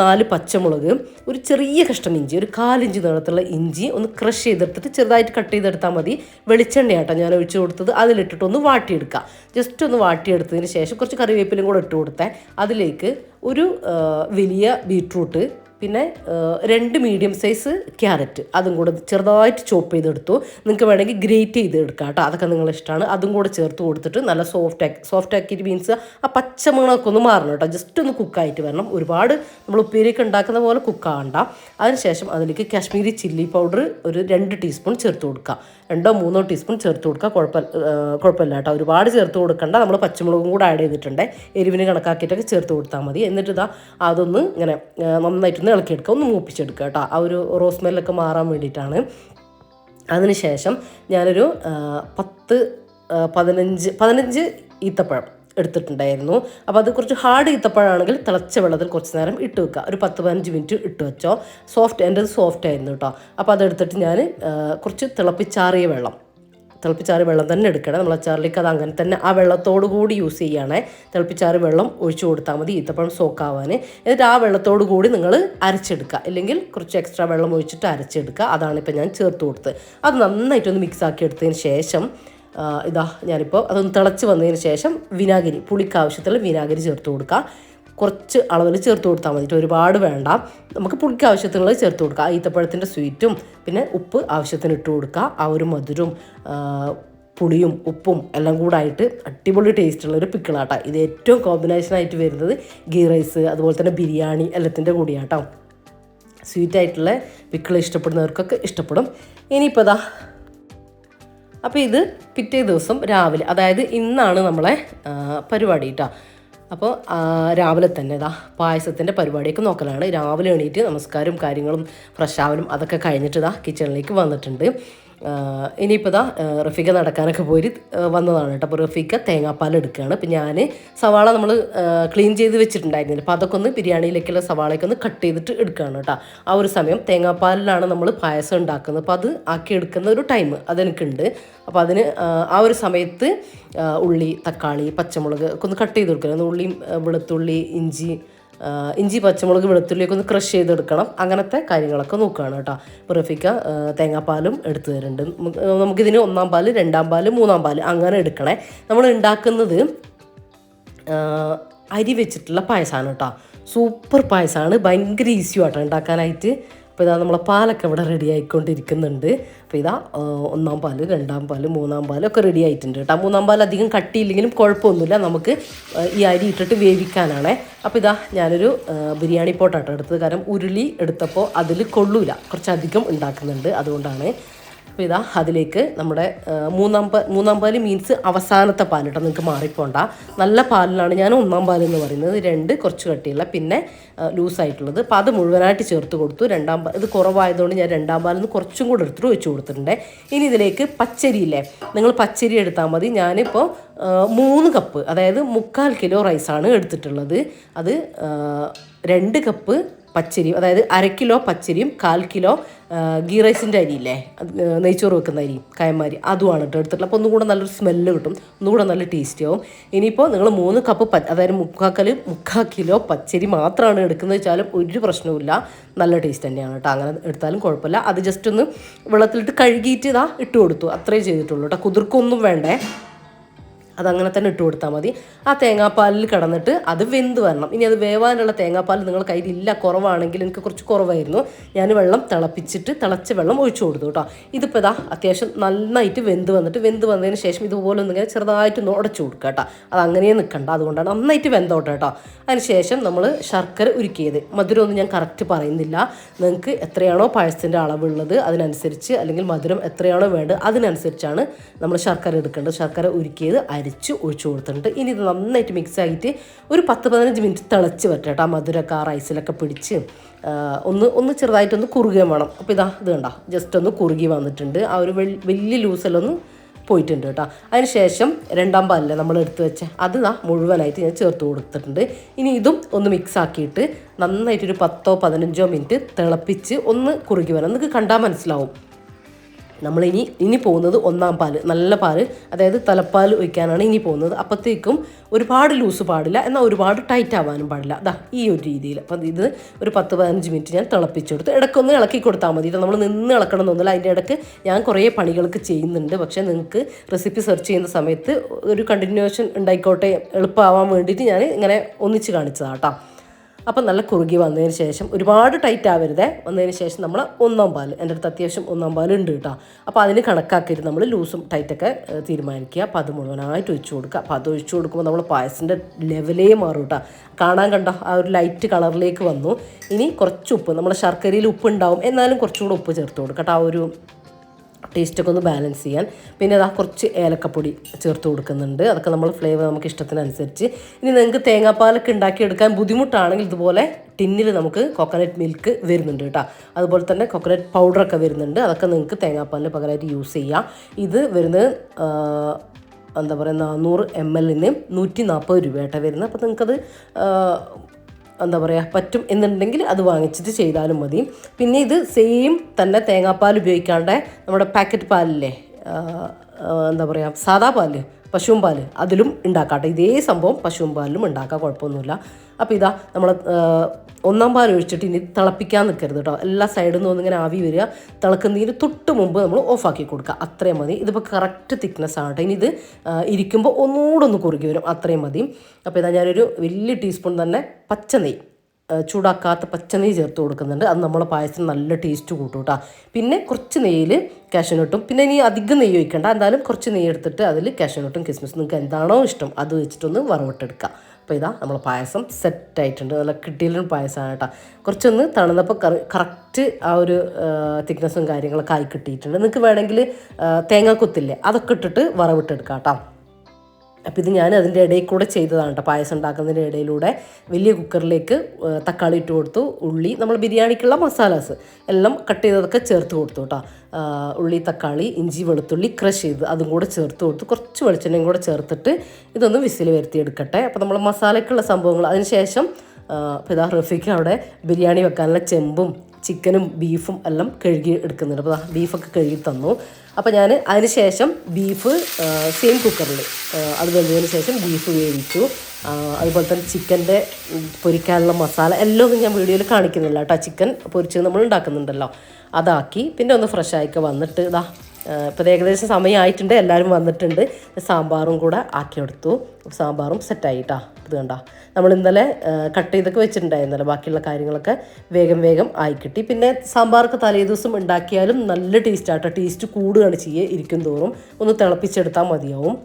നാല് പച്ചമുളക് ഒരു ചെറിയ കഷ്ടം ഇഞ്ചി ഒരു കാലിഞ്ച് നീളത്തുള്ള ഇഞ്ചി ഒന്ന് ക്രഷ് ചെയ്തെടുത്തിട്ട് ചെറുതായിട്ട് കട്ട് ചെയ്തെടുത്താൽ മതി. വെളിച്ചെണ്ണയാട്ടോ ഞാൻ ഒഴിച്ചു കൊടുത്തത്. അതിലിട്ടിട്ട് ഒന്ന് വാട്ടിയെടുക്കുക. ജസ്റ്റ് ഒന്ന് വാട്ടിയെടുത്തതിന് ശേഷം കുറച്ച് കറിവേപ്പിലും കൂടെ ഇട്ട് കൊടുത്താൽ അതിലേക്ക് ഒരു വലിയ ബീട്രൂട്ട് പിന്നെ രണ്ട് മീഡിയം സൈസ് ക്യാരറ്റ് അതും കൂടെ ചെറുതായിട്ട് ചോപ്പ് ചെയ്തെടുത്തു. നിങ്ങൾക്ക് വേണമെങ്കിൽ ഗ്രേറ്റ് ചെയ്ത് എടുക്കാം കേട്ടോ. അതൊക്കെ നിങ്ങൾ ഇഷ്ടമാണ് അതും കൂടെ ചേർത്ത് കൊടുത്തിട്ട് നല്ല സോഫ്റ്റ് ആക്കി സോഫ്റ്റ് ആക്കിയിട്ട് മീൻസ് ആ പച്ചമുളകൊക്കെ ഒന്ന് മാറണം കേട്ടോ. ജസ്റ്റ് ഒന്ന് കുക്കായിട്ട് വരണം. ഒരുപാട് നമ്മൾ ഉപ്പേരിയൊക്കെ ഉണ്ടാക്കുന്ന പോലെ കുക്കാവണ്ട അതിനുശേഷം അതിലേക്ക് കാശ്മീരി ചില്ലി പൗഡർ ഒരു രണ്ട് ടീസ്പൂൺ ചേർത്ത് കൊടുക്കുക രണ്ടോ മൂന്നോ ടീസ്പൂൺ ചേർത്ത് കൊടുക്കുക. കുഴപ്പ കുഴപ്പമില്ല കേട്ടോ. ഒരുപാട് ചേർത്ത് കൊടുക്കണ്ട. നമ്മൾ പച്ചമുളകും കൂടെ ആഡ് ചെയ്തിട്ടുണ്ട്. എരിവിന് കണക്കാക്കിയിട്ടൊക്കെ ചേർത്ത് കൊടുത്താൽ മതി. എന്നിട്ട് ഇതാ അതൊന്ന് ഇങ്ങനെ നന്നായിട്ടൊന്ന് ഇളക്കിയെടുക്കുക. ഒന്ന് മൂപ്പിച്ചെടുക്കുക കേട്ടോ. ആ ഒരു റോസ് സ്മെല്ലൊക്കെ മാറാൻ വേണ്ടിയിട്ടാണ്. അതിനുശേഷം ഞാനൊരു പത്ത് പതിനഞ്ച് പതിനഞ്ച് ഈത്തപ്പഴം എടുത്തിട്ടുണ്ടായിരുന്നു. അപ്പോൾ അത് കുറച്ച് ഹാർഡ് ഈത്തപ്പഴമാണെങ്കിൽ തിളച്ച വെള്ളത്തിൽ കുറച്ച് നേരം ഇട്ട് വെക്കുക. ഒരു പത്ത് പതിനഞ്ച് മിനിറ്റ് ഇട്ട് വെച്ചോ. സോഫ്റ്റ് എന്റെ സോഫ്റ്റ് ആയിരുന്നു കേട്ടോ അപ്പോൾ അതെടുത്തിട്ട് ഞാൻ കുറച്ച് തിളപ്പിച്ചാറിയ വെള്ളം. തിളപ്പിച്ചാറിയ വെള്ളം തന്നെ എടുക്കണം. നമ്മൾ അച്ചാറിലേക്ക് അത് അങ്ങനെ തന്നെ ആ വെള്ളത്തോടു കൂടി യൂസ് ചെയ്യുകയാണേ. തിളപ്പിച്ചാറിയ വെള്ളം ഒഴിച്ചു കൊടുത്താൽ മതി. ഈത്തപ്പഴം സോക്കാവാൻ എന്നിട്ട് ആ വെള്ളത്തോടു കൂടി നിങ്ങൾ അരച്ചെടുക്കുക. അല്ലെങ്കിൽ കുറച്ച് എക്സ്ട്രാ വെള്ളം ഒഴിച്ചിട്ട് അരച്ചെടുക്കുക. അതാണ് ഇപ്പം ഞാൻ ചേർത്ത് കൊടുത്തത്. അത് നന്നായിട്ടൊന്ന് മിക്സ് ആക്കി എടുത്തതിന് ശേഷം ഇതാ ഞാനിപ്പോൾ അതൊന്ന് തിളച്ച് വന്നതിന് ശേഷം വിനാഗിരി പുളിക്ക് ആവശ്യത്തിലുള്ള വിനാഗിരി ചേർത്ത് കൊടുക്കുക കുറച്ച് അളവിൽ ചേർത്ത് കൊടുത്താൽ മതിയിട്ട് ഒരുപാട് വേണ്ട. നമുക്ക് പുളിക്ക് ആവശ്യത്തിനുള്ളത് ചേർത്ത് കൊടുക്കുക ഈത്തപ്പഴത്തിന്റെ സ്വീറ്റും പിന്നെ ഉപ്പ് ആവശ്യത്തിന് ഇട്ട് കൊടുക്കുക ആ ഒരു മധുരവും പുളിയും ഉപ്പും എല്ലാം കൂടെ ആയിട്ട് അടിപൊളി ടേസ്റ്റുള്ള ഒരു പിക്കിളാട്ട. ഇത് ഏറ്റവും കോമ്പിനേഷനായിട്ട് വരുന്നത് ഗീ റൈസ് അതുപോലെ തന്നെ ബിരിയാണി എല്ലാത്തിന്റെ കൂടിയാട്ടോ. സ്വീറ്റായിട്ടുള്ള പിക്കിൾ ഇഷ്ടപ്പെടുന്നവർക്കൊക്കെ ഇഷ്ടപ്പെടും. ഇനിയിപ്പോൾ അപ്പോൾ ഇത് പിറ്റേ ദിവസം രാവിലെ അതായത് ഇന്നാണ് നമ്മളെ പരിപാടി കേട്ടോ അപ്പോൾ രാവിലെ തന്നെ ഇതാ പായസത്തിന്റെ പരിപാടിയൊക്കെ നോക്കലാണ്. രാവിലെ എണീറ്റ് നമസ്കാരവും കാര്യങ്ങളും പ്രശാവനും അതൊക്കെ കഴിഞ്ഞിട്ട് ഇതാ കിച്ചണിലേക്ക് വന്നിട്ടുണ്ട്. ഇനിയിപ്പോൾ ഇതാ റഫീഖ നടക്കാനൊക്കെ പോയി വന്നതാണ് കേട്ടോ. അപ്പോൾ റഫീഖ തേങ്ങാപ്പാൽ എടുക്കുകയാണ്. അപ്പോൾ ഞാൻ സവാള നമ്മൾ ക്ലീൻ ചെയ്ത് വെച്ചിട്ടുണ്ടായിരുന്നില്ല. അപ്പോൾ അതൊക്കെ ഒന്ന് ബിരിയാണിയിലേക്കുള്ള സവാളയൊക്കെ ഒന്ന് കട്ട് ചെയ്തിട്ട് എടുക്കുകയാണ് കേട്ടോ. ആ ഒരു സമയം തേങ്ങാപ്പാലിലാണ് നമ്മൾ പായസം ഉണ്ടാക്കുന്നത്. അപ്പോൾ അത് ആക്കി എടുക്കുന്ന ഒരു ടൈം അതെനിക്കുണ്ട്. അപ്പോൾ അതിന് ആ, ഒരു സമയത്ത് ഉള്ളി തക്കാളി പച്ചമുളക് ഒക്കെ ഒന്ന് കട്ട് ചെയ്ത് കൊടുക്കണം. ഉള്ളിയും വെളുത്തുള്ളി ഇഞ്ചി ഇഞ്ചി പച്ചമുളക് വെളുത്തുള്ളിയൊക്കെ ഒന്ന് ക്രഷ് ചെയ്തെടുക്കണം. അങ്ങനത്തെ കാര്യങ്ങളൊക്കെ നോക്കുകയാണ് കേട്ടോ. അപ്പോൾ റഫിക്ക തേങ്ങാപ്പാലും എടുത്തു തരുന്നുണ്ട്. നമുക്ക് നമുക്കിതിന് ഒന്നാം പാൽ രണ്ടാം പാൽ മൂന്നാം പാൽ അങ്ങനെ എടുക്കണേ. നമ്മൾ ഉണ്ടാക്കുന്നത് അരി വെച്ചിട്ടുള്ള പായസമാണ് കേട്ടോ. സൂപ്പർ പായസമാണ്. ഭയങ്കര ഈസി ആട്ടോ ഉണ്ടാക്കാനായിട്ട്. അപ്പോൾ ഇതാ നമ്മളെ പാലൊക്കെ ഇവിടെ റെഡി ആയിക്കൊണ്ടിരിക്കുന്നുണ്ട്. അപ്പോൾ ഇതാ ഒന്നാം പാൽ രണ്ടാം പാൽ മൂന്നാം പാലൊക്കെ റെഡി ആയിട്ടുണ്ട് കേട്ടോ. മൂന്നാം പാൽ അധികം കട്ടിയില്ലെങ്കിലും കുഴപ്പമൊന്നുമില്ല. നമുക്ക് ഈ അരി ഇട്ടിട്ട് വേവിക്കാനാണ്. അപ്പോൾ ഇതാ ഞാനൊരു ബിരിയാണി പോട്ടാട്ടോ എടുത്തത്. കാരണം ഉരുളി എടുത്തപ്പോൾ അതിൽ കൊള്ളൂല. കുറച്ചധികം ഉണ്ടാക്കുന്നുണ്ട് അതുകൊണ്ടാണ്. അപ്പോൾ ഇതാ അതിലേക്ക് നമ്മുടെ മൂന്നാം പാൽ മൂന്നാം പാൽ മീൻസ് അവസാനത്തെ പാൽ കേട്ടോ നിങ്ങൾക്ക് മാറിപ്പോണ്ട. നല്ല പാലിലാണ് ഞാൻ ഒന്നാം പാൽ എന്ന് പറയുന്നത്. രണ്ട് കുറച്ച് കട്ടിയുള്ള പിന്നെ ലൂസായിട്ടുള്ളത് അപ്പോൾ അത് മുഴുവനായിട്ട് ചേർത്ത് കൊടുത്തു. രണ്ടാം പാൽ ഇത് കുറവായതുകൊണ്ട് ഞാൻ രണ്ടാം പാലിൽ നിന്ന് കുറച്ചും കൂടെ എടുത്തിട്ട് വെച്ച് കൊടുത്തിട്ടുണ്ട്. ഇനി ഇതിലേക്ക് പച്ചരി ഇല്ലേ? നിങ്ങൾ പച്ചരി എടുത്താൽ മതി. ഞാനിപ്പോൾ മൂന്ന് കപ്പ് അതായത് മുക്കാൽ കിലോ റൈസാണ് എടുത്തിട്ടുള്ളത്. അത് രണ്ട് കപ്പ് പച്ചരി അതായത് അര കിലോ പച്ചരിയും കാൽ കിലോ ഗീ റൈസിന്റെ അരിയില്ലേ? നെയ്ച്ചോറ് വെക്കുന്ന അരി കയമാരി അതുമാണ് കേട്ടോ എടുത്തിട്ടുള്ളത്. അപ്പോൾ ഒന്നും കൂടെ നല്ലൊരു സ്മെല്ല് കിട്ടും. ഒന്നും കൂടെ നല്ല ടേസ്റ്റി ആവും. ഇനിയിപ്പോൾ നിങ്ങൾ മൂന്ന് കപ്പ് പ അതായത് മുക്കാക്കൽ മുക്കാൽ കിലോ പച്ചരി മാത്രമാണ് എടുക്കുന്നത് വെച്ചാലും ഒരു പ്രശ്നവുമില്ല. നല്ല ടേസ്റ്റ് തന്നെയാണ് കേട്ടോ. അങ്ങനെ എടുത്താലും കുഴപ്പമില്ല. അത് ജസ്റ്റ് ഒന്ന് വെള്ളത്തിലിട്ട് കഴുകിയിട്ട് ഇതാ ഇട്ട് കൊടുത്തു. അത്രേ ചെയ്തിട്ടുള്ളൂ കേട്ടോ. കുതിർക്കൊന്നും വേണ്ടേ. അതങ്ങനെ തന്നെ ഇട്ട് കൊടുത്താൽ മതി. ആ തേങ്ങാപ്പാലിൽ കിടന്നിട്ട് അത് വെന്ത് വരണം. ഇനി അത് വേവാനുള്ള തേങ്ങാപ്പാൽ നിങ്ങൾ കയ്യിലില്ല കുറവാണെങ്കിൽ എനിക്ക് കുറച്ച് കുറവായിരുന്നു. ഞാൻ വെള്ളം തിളപ്പിച്ചിട്ട് തിളച്ച വെള്ളം ഒഴിച്ചു കൊടുത്തു കേട്ടോ. ഇതിപ്പോൾ ഇതാ അത്യാവശ്യം നന്നായിട്ട് വെന്ത് വന്നിട്ട് വെന്ത് വന്നതിന് ശേഷം ഇതുപോലെ ഒന്നിങ്ങനെ ചെറുതായിട്ട് ഒന്ന് ഉടച്ചു കൊടുക്കുക കേട്ടോ. അത് അങ്ങനെ നിൽക്കണ്ട. അതുകൊണ്ടാണ് നന്നായിട്ട് വെന്തോട്ടെ കേട്ടോ. അതിന് ശേഷം നമ്മൾ ശർക്കര ഉരുക്കിയത്. മധുരമൊന്നും ഞാൻ കറക്റ്റ് പറയുന്നില്ല. നിങ്ങൾക്ക് എത്രയാണോ പായസത്തിന്റെ അളവുള്ളത് അതിനനുസരിച്ച് അല്ലെങ്കിൽ മധുരം എത്രയാണോ വേണ്ടത് അതിനനുസരിച്ചാണ് നമ്മൾ ശർക്കര എടുക്കേണ്ടത്. ശർക്കര ഉരുക്കിയത് അരിച്ച് ഒഴിച്ചു കൊടുത്തിട്ടുണ്ട്. ഇനി ഇത് നന്നായിട്ട് മിക്സ് ആയിട്ട് ഒരു പത്ത് പതിനഞ്ച് മിനിറ്റ് തിളച്ച് വരട്ടെ കേട്ടോ. മധുരമൊക്കെ ആ റൈസിലൊക്കെ പിടിച്ച് ഒന്ന് ഒന്ന് ചെറുതായിട്ടൊന്ന് കുറുകയും വേണം. അപ്പോൾ ഇതാ ഇത് കണ്ട? ജസ്റ്റ് ഒന്ന് കുറുകി വന്നിട്ടുണ്ട്. ആ ഒരു വലിയ ലൂസിലൊന്ന് പോയിട്ടുണ്ട് കേട്ടോ. അതിന് ശേഷം രണ്ടാം പാലിലെ നമ്മൾ എടുത്തു വെച്ച? അത് ആ മുഴുവനായിട്ട് ഞാൻ ചേർത്ത് കൊടുത്തിട്ടുണ്ട്. ഇനി ഇതും ഒന്ന് മിക്സ് ആക്കിയിട്ട് നന്നായിട്ടൊരു പത്തോ പതിനഞ്ചോ മിനിറ്റ് തിളപ്പിച്ച് ഒന്ന് കുറുകി വരാം നിങ്ങൾക്ക് കണ്ടാൽ മനസ്സിലാവും. നമ്മളിനി ഇനി പോകുന്നത് ഒന്നാം പാൽ നല്ല പാൽ അതായത് തലപ്പാൽ ഒഴിക്കാനാണ് ഇനി പോകുന്നത്. അപ്പോഴത്തേക്കും ഒരുപാട് ലൂസ് പാടില്ല എന്നാൽ ഒരുപാട് ടൈറ്റ് ആവാനും പാടില്ല. അതാ ഈ ഒരു രീതിയിൽ. അപ്പം ഇത് ഒരു പത്ത് പതിനഞ്ച് മിനിറ്റ് ഞാൻ തിളപ്പിച്ചെടുത്ത്. ഇടയ്ക്കൊന്ന് ഇളക്കി കൊടുത്താൽ മതി. നമ്മൾ നിന്ന് ഇളക്കണം എന്നൊന്നുമില്ല അതിന്റെ ഇടയ്ക്ക് ഞാൻ കുറേ പണികൾക്ക് ചെയ്യുന്നുണ്ട്. പക്ഷേ നിങ്ങൾക്ക് റെസിപ്പി സെർച്ച് ചെയ്യുന്ന സമയത്ത് ഒരു കണ്ടിന്യൂഷൻ ഉണ്ടായിക്കോട്ടെ എളുപ്പമാവാൻ വേണ്ടിയിട്ട് ഞാൻ ഇങ്ങനെ ഒന്നിച്ച് കാണിച്ചതാട്ടോ അപ്പം നല്ല കുറുകി വന്നതിന് ശേഷം ഒരുപാട് ടൈറ്റ് ആവരുതേ. വന്നതിന് ശേഷം നമ്മൾ ഒന്നാം പാൽ എന്റെ അടുത്ത് അത്യാവശ്യം ഒന്നാം പാൽ ഉണ്ട് കേട്ടോ. അപ്പോൾ അതിന് കണക്കാക്കിയിട്ട് നമ്മൾ ലൂസും ടൈറ്റൊക്കെ തീരുമാനിക്കുക. അപ്പോൾ അത് മുഴുവനായിട്ട് ഒഴിച്ചു കൊടുക്കുക. അപ്പോൾ അത് ഒഴിച്ചു കൊടുക്കുമ്പോൾ നമ്മൾ പായസിന്റെ ലെവലേ മാറും കേട്ടോ. കാണാൻ കണ്ട? ആ ഒരു ലൈറ്റ് കളറിലേക്ക് വന്നു. ഇനി കുറച്ച് ഉപ്പ് നമ്മൾ ശർക്കരയിൽ ഉപ്പ് ഉണ്ടാവും. എന്നാലും കുറച്ചുകൂടെ ഉപ്പ് ചേർത്ത് കൊടുക്കട്ടോ കേട്ടോ. ആ ഒരു ടേസ്റ്റൊക്കെ ഒന്ന് ബാലൻസ് ചെയ്യാൻ. പിന്നെ അതാ കുറച്ച് ഏലക്കപ്പൊടി ചേർത്ത് കൊടുക്കുന്നുണ്ട്. അതൊക്കെ നമ്മൾ ഫ്ലേവർ നമുക്ക് ഇഷ്ടത്തിനനുസരിച്ച്. ഇനി നിങ്ങൾക്ക് തേങ്ങാപ്പാലൊക്കെ ഉണ്ടാക്കിയെടുക്കാൻ ബുദ്ധിമുട്ടാണെങ്കിൽ ഇതുപോലെ ടിന്നിൽ നമുക്ക് കോക്കനട്ട് മിൽക്ക് വരുന്നുണ്ട് കേട്ടോ. അതുപോലെ തന്നെ കോക്കനട്ട് പൗഡറൊക്കെ വരുന്നുണ്ട്. അതൊക്കെ നിങ്ങൾക്ക് തേങ്ങാപ്പാലിന് പകരമായിട്ട് യൂസ് ചെയ്യാം. ഇത് വരുന്നത് എന്താ പറയുക നാനൂറ് എം എല്ലിന് നൂറ്റി നാൽപ്പത് രൂപയായിട്ടാണ് വരുന്നത്. അപ്പോൾ നിങ്ങൾക്കത് എന്താ പറയുക പറ്റും എന്നുണ്ടെങ്കിൽ അത് വാങ്ങിച്ചിട്ട് ചെയ്താലും മതി. പിന്നെ ഇത് സെയിം തന്നെ തേങ്ങാപ്പാൽ ഉപയോഗിക്കാണ്ട് നമ്മുടെ പാക്കറ്റ് പാലില്ലേ? എന്താ പറയുക സാദാ പാൽ. പശുവും പാൽ അതിലും ഉണ്ടാക്കാട്ടെ. ഇതേ സംഭവം പശുവും പാലിലും ഉണ്ടാക്കാം കുഴപ്പമൊന്നുമില്ല. അപ്പോൾ ഇതാ നമ്മൾ ഒന്നാം പാൽ ഒഴിച്ചിട്ട് ഇനി തിളപ്പിക്കാൻ നിൽക്കരുത് കേട്ടോ എല്ലാ സൈഡിൽ നിന്നും ഇങ്ങനെ ആവി വരിക. തിളക്കുന്നതിന് തൊട്ട് മുമ്പ് നമ്മൾ ഓഫാക്കി കൊടുക്കുക. അത്രയും മതി. ഇതിപ്പോൾ കറക്റ്റ് തിക്നെസ് ആണ് കേട്ടോ ഇനി ഇത് ഇരിക്കുമ്പോൾ ഒന്നുകൂടെ ഒന്ന് കുറുകി വരും. അത്രയും മതി. അപ്പോൾ ഇതാ ഞാനൊരു വലിയ ടീസ്പൂൺ തന്നെ പച്ച നെയ്യ് ചൂടാക്കാത്ത പച്ച നെയ്യ് ചേർത്ത് കൊടുക്കുന്നുണ്ട്. അത് നമ്മളെ പായസത്തിന് നല്ല ടേസ്റ്റ് കൂട്ടും കേട്ടോ പിന്നെ കുറച്ച് നെയ്യിൽ കാഷ്യനട്ടും പിന്നെ ഇനി അധികം നെയ്യ് ഒഴിക്കണ്ട. എന്തായാലും കുറച്ച് നെയ്യ് എടുത്തിട്ട് അതിൽ കാഷ്യനട്ടും കിസ്മിസും നിങ്ങൾക്ക് എന്താണോ ഇഷ്ടം അത് വെച്ചിട്ടൊന്ന് വറവിട്ടെടുക്കുക അപ്പോൾ ഇതാ നമ്മളെ പായസം സെറ്റ് ആയിട്ടുണ്ട്. നല്ല കിട്ടിയിലും പായസമാണ് കേട്ടോ കുറച്ചൊന്ന് തണുന്നപ്പോൾ കറക്റ്റ് ആ ഒരു തിക്നെസ്സും കാര്യങ്ങളൊക്കെ ആയി കിട്ടിയിട്ടുണ്ട്. നിങ്ങൾക്ക് വേണമെങ്കിൽ തേങ്ങാക്കുത്തില്ലേ അതൊക്കെ ഇട്ടിട്ട് വറവിട്ടെടുക്കാം കേട്ടോ അപ്പോൾ ഇത് ഞാൻ അതിന്റെ ഇടയിൽ കൂടെ ചെയ്തതാണ് കേട്ടോ പായസം ഉണ്ടാക്കുന്നതിന്റെ ഇടയിലൂടെ വലിയ കുക്കറിലേക്ക് തക്കാളി ഇട്ട് കൊടുത്തു ഉള്ളി നമ്മൾ ബിരിയാണിക്കുള്ള മസാലാസ് എല്ലാം കട്ട് ചെയ്തതൊക്കെ ചേർത്ത് കൊടുത്തു കേട്ടോ ഉള്ളി തക്കാളി ഇഞ്ചി വെളുത്തുള്ളി ക്രഷ് ചെയ്ത് അതും കൂടെ ചേർത്ത് കൊടുത്ത്. കുറച്ച് വെളിച്ചെണ്ണയും കൂടെ ചേർത്തിട്ട് ഇതൊന്ന് വിസിൽ വരുത്തിയെടുക്കട്ടെ. അപ്പോൾ നമ്മൾ മസാലയ്ക്കുള്ള സംഭവങ്ങൾ അതിനുശേഷം പിതാ റഫീഖ് അവിടെ ബിരിയാണി വെക്കാനുള്ള ചെമ്പും ചിക്കനും ബീഫും എല്ലാം കഴുകി എടുക്കുന്നുണ്ട്. അപ്പോൾ ബീഫൊക്കെ കഴുകി തന്നു. അപ്പോൾ ഞാൻ അതിന് ശേഷം ബീഫ് സെയിം കുക്കറിൽ അത് വെന്തതിന് ശേഷം ബീഫ് വേവിച്ചു. അതുപോലെ തന്നെ ചിക്കന്റെ പൊരിക്കാനുള്ള മസാല എല്ലാം ഒന്നും ഞാൻ വീഡിയോയിൽ കാണിക്കുന്നില്ല കേട്ടോ. ചിക്കൻ പൊരിച്ചത് നമ്മൾ ഉണ്ടാക്കുന്നുണ്ടല്ലോ. അതാക്കി പിന്നെ ഒന്ന് ഫ്രഷ് ആയിക്കെ വന്നിട്ട് ഇതാ ഇപ്പോൾ ഏകദേശം സമയമായിട്ടുണ്ട് എല്ലാവരും വന്നിട്ടുണ്ട്. സാമ്പാറും കൂടെ ആക്കിയെടുത്തു. സാമ്പാറും സെറ്റായിട്ടാ ഇത് കണ്ട. നമ്മൾ ഇന്നലെ കട്ട് ചെയ്തൊക്കെ വെച്ചിട്ടുണ്ടായിരുന്നല്ലോ ബാക്കിയുള്ള കാര്യങ്ങളൊക്കെ വേഗം വേഗം ആയി കിട്ടി പിന്നെ സാമ്പാറൊക്കെ തലേ ദിവസം ഉണ്ടാക്കിയാലും നല്ല ടേസ്റ്റാട്ടോ ടേസ്റ്റ് കൂടുകയാണ് ചെയ്യുക ഇരിക്കും തോറും. ഒന്ന് തിളപ്പിച്ചെടുത്താൽ മതിയാവും.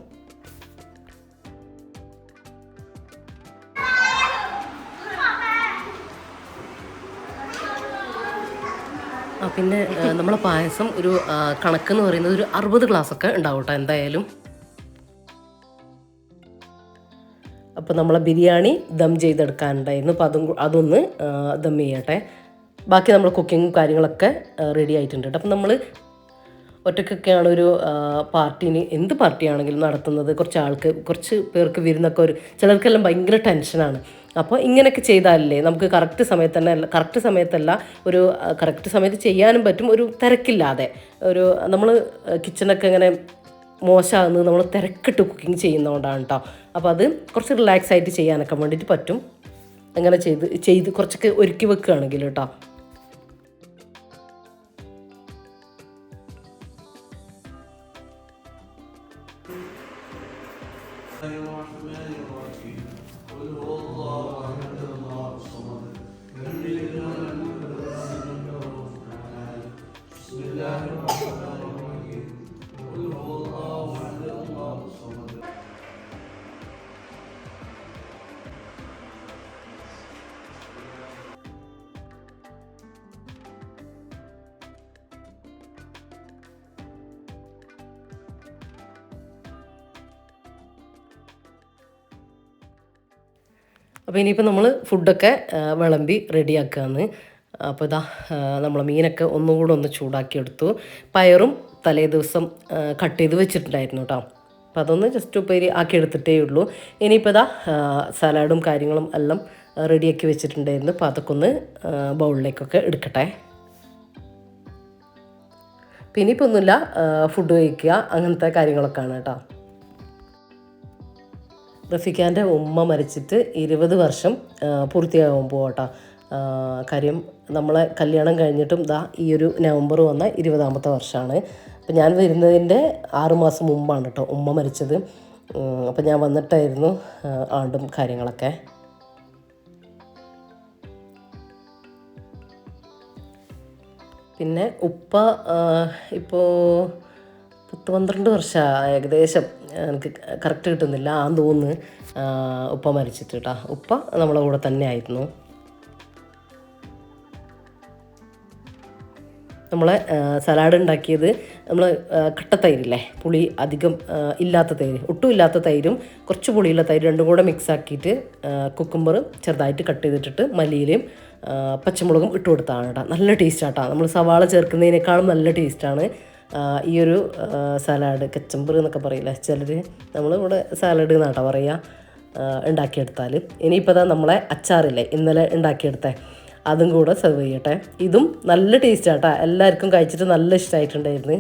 പിന്നെ നമ്മളെ പായസം ഒരു കണക്ക് കണക്കെന്ന് പറയുന്നത് ഒരു അറുപത് ഗ്ലാസ് ഒക്കെ കേട്ടോ എന്തായാലും. അപ്പോൾ നമ്മളെ ബിരിയാണി ദം ചെയ്തെടുക്കാനുണ്ടായിരുന്നു അപ്പോൾ അതും അതൊന്ന് ദം ചെയ്യട്ടെ. ബാക്കി നമ്മൾ കുക്കിങ്ങും കാര്യങ്ങളൊക്കെ റെഡി ആയിട്ടുണ്ട് അപ്പം നമ്മൾ ഒറ്റയ്ക്കൊക്കെയാണ് ഒരു പാർട്ടിന് എന്ത് പാർട്ടിയാണെങ്കിലും നടത്തുന്നത്. കുറച്ച് ആൾക്ക് കുറച്ച് പേർക്ക് വിരുന്നൊക്കെ ഒരു ചിലർക്കെല്ലാം ഭയങ്കര ടെൻഷനാണ് അപ്പോൾ ഇങ്ങനെയൊക്കെ ചെയ്താലല്ലേ നമുക്ക് കറക്റ്റ് സമയത്ത് തന്നെ കറക്റ്റ് സമയത്തല്ല ഒരു കറക്റ്റ് സമയത്ത് ചെയ്യാനും പറ്റും. ഒരു തിരക്കില്ലാതെ. ഒരു നമ്മൾ കിച്ചണൊക്കെ ഇങ്ങനെ മോശമാകുന്നത് നമ്മൾ തിരക്കിട്ട് കുക്കിംഗ് ചെയ്യുന്നതുകൊണ്ടാണ് കേട്ടോ അപ്പോൾ അത് കുറച്ച് റിലാക്സ് ആയിട്ട് ചെയ്യാനൊക്കെ വേണ്ടിയിട്ട് പറ്റും. അങ്ങനെ ചെയ്ത് ചെയ്ത് കുറച്ചൊക്കെ ഒരുക്കി വെക്കുകയാണെങ്കിൽ കേട്ടോ അപ്പോൾ ഇനിയിപ്പോൾ നമ്മൾ ഫുഡൊക്കെ വിളമ്പി റെഡിയാക്കുകയാണ് അപ്പോൾ ഇതാ നമ്മൾ മീനൊക്കെ ഒന്നും കൂടെ ഒന്ന് ചൂടാക്കി എടുത്തു പയറും തലേ ദിവസം കട്ട് ചെയ്ത് വെച്ചിട്ടുണ്ടായിരുന്നു കേട്ടോ അപ്പോൾ അതൊന്ന് ജസ്റ്റ് ഉപ്പേരി ആക്കി എടുത്തിട്ടേ ഉള്ളൂ. ഇനിയിപ്പോൾ ഇതാ സലാഡും കാര്യങ്ങളും എല്ലാം റെഡിയാക്കി വെച്ചിട്ടുണ്ടായിരുന്നു. അപ്പോൾ അതൊക്കെ ഒന്ന് ബൗളിലേക്കൊക്കെ എടുക്കട്ടെ. പിന്നെ ഇപ്പോൾ ഒന്നുമില്ല ഫുഡ് കഴിക്കുക അങ്ങനത്തെ കാര്യങ്ങളൊക്കെയാണ് കേട്ടോ റഫിഖാന്റെ ഉമ്മ മരിച്ചിട്ട് ഇരുപത് വർഷം പൂർത്തിയാകുമ്പോൾ കേട്ടോ കാര്യം നമ്മളെ കല്യാണം കഴിഞ്ഞിട്ടും ദാ ഈ ഒരു നവംബർ വന്ന ഇരുപതാമത്തെ വർഷമാണ്. അപ്പം ഞാൻ വരുന്നതിന്റെ ആറുമാസം മുമ്പാണ് കേട്ടോ ഉമ്മ മരിച്ചത്. അപ്പം ഞാൻ വന്നിട്ടായിരുന്നു ആണ്ടും കാര്യങ്ങളൊക്കെ. പിന്നെ ഉപ്പ ഇപ്പോൾ പത്ത് പന്ത്രണ്ട് വർഷം ഏകദേശം. എനിക്ക് കറക്റ്റ് കിട്ടുന്നില്ല. ആ തോന്നുന്നു ഉപ്പ മരിച്ചിട്ട് കേട്ടോ ഉപ്പ നമ്മളെ കൂടെ തന്നെ ആയിരുന്നു. നമ്മളെ സലാഡ് ഉണ്ടാക്കിയത് നമ്മൾ കട്ടത്തൈരില്ലേ പുളി അധികം ഇല്ലാത്ത തൈര്. ഒട്ടും ഇല്ലാത്ത തൈരും കുറച്ച് പുളിയുള്ള തൈര് രണ്ടും കൂടെ മിക്സ് ആക്കിയിട്ട് കുക്കുംബർ ചെറുതായിട്ട് കട്ട് ചെയ്തിട്ടിട്ട് മല്ലിയിലയും പച്ചമുളകും ഇട്ട് കൊടുത്താണ് കേട്ടോ നല്ല ടേസ്റ്റാട്ടോ നമ്മൾ സവാള ചേർക്കുന്നതിനേക്കാളും നല്ല ടേസ്റ്റാണ് ഈ ഒരു സലാഡ് കച്ചമ്പർ എന്നൊക്കെ പറയില്ല? ചിലർ നമ്മളിവിടെ സാലഡ് എന്നാട്ടോ പറയുക ഉണ്ടാക്കിയെടുത്താൽ ഇനിയിപ്പോൾ അതാ നമ്മളെ അച്ചാറില്ലേ ഇന്നലെ ഉണ്ടാക്കിയെടുത്തേ. അതും കൂടെ സെർവ് ചെയ്യട്ടെ. ഇതും നല്ല ടേസ്റ്റ് ആട്ടോ. എല്ലാവർക്കും കഴിച്ചിട്ട് നല്ല ഇഷ്ടമായിട്ടുണ്ടായിരുന്നു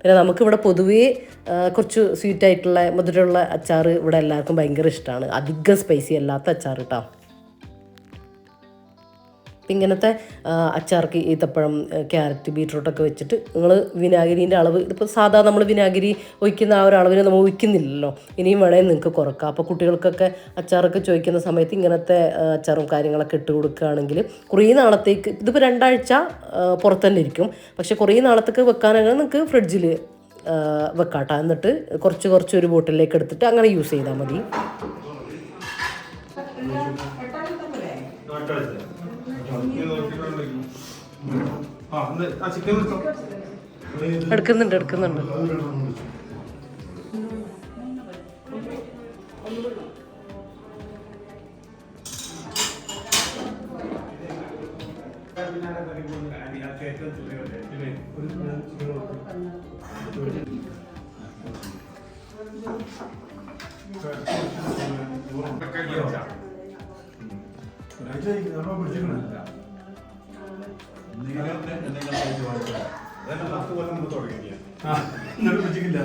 പിന്നെ നമുക്കിവിടെ പൊതുവേ കുറച്ച് സ്വീറ്റ് ആയിട്ടുള്ള മധുരമുള്ള അച്ചാർ ഇവിടെ എല്ലാവർക്കും ഭയങ്കര ഇഷ്ടമാണ് അധികം സ്പൈസി അല്ലാത്ത അച്ചാർ കേട്ടോ അപ്പം ഇങ്ങനത്തെ അച്ചാർക്ക് ഈത്തപ്പഴം ക്യാരറ്റ് ബീട്രൂട്ടൊക്കെ വെച്ചിട്ട് നിങ്ങൾ വിനാഗിരീന്റെ അളവ് ഇതിപ്പോൾ സാധാ നമ്മൾ വിനാഗിരി ഒഴിക്കുന്ന ആ ഒരു അളവിന് നമ്മൾ ഒഴിക്കുന്നില്ലല്ലോ. ഇനിയും വേണമെങ്കിൽ നിങ്ങൾക്ക് കുറക്കാം. അപ്പോൾ കുട്ടികൾക്കൊക്കെ അച്ചാറൊക്കെ ചോദിക്കുന്ന സമയത്ത് ഇങ്ങനത്തെ അച്ചാറും കാര്യങ്ങളൊക്കെ ഇട്ട് കൊടുക്കുകയാണെങ്കിൽ കുറേ നാളത്തേക്ക് ഇതിപ്പോൾ രണ്ടാഴ്ച പുറത്തു തന്നെ ഇരിക്കും. പക്ഷേ കുറേ നാളത്തേക്ക് വെക്കാനാണെങ്കിൽ നിങ്ങൾക്ക് ഫ്രിഡ്ജിൽ വെക്കാട്ടോ. എന്നിട്ട് കുറച്ച് കുറച്ച് ഒരു ബോട്ടിലേക്ക് എടുത്തിട്ട് അങ്ങനെ യൂസ് ചെയ്താൽ മതി. എടുക്കുന്നുണ്ട് എടുക്കുന്നുണ്ട്. പിടിച്ചിട്ടില്ല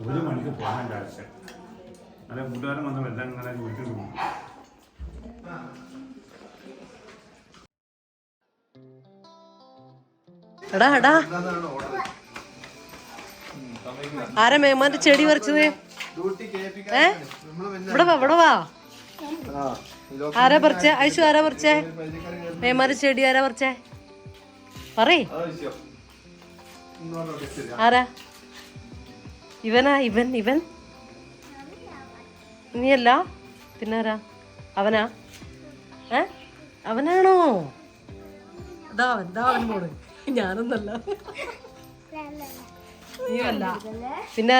ഒരു മണിക്ക് പോകാൻ ആഴ്ച. അല്ലെ കൂട്ടുകാരൻ വന്ന് എല്ലാം ഇങ്ങനെ പോകും എടാ എടാ. ആരാ മേമാന്റെ ചെടി പറിച്ചത്? ഏ? ഇവിടെ വാ ഇവിടെ വാ. ആരാ പറിച്ചേ? ഐശു ആരാ പറിച്ചേ? മേമാരി ചെടി ആരാ പറിച്ചേ? പറയേ. ആരാ? ഇവനാ ഇവൻ ഇവൻ? നീയല്ല? പിന്നെ ആരാ അവനാ? ഏ? അവനാണോ? ദാവൻ ദാവൻ പോണ് ഞാനൊന്നല്ല. നീയല്ല. പിന്നെ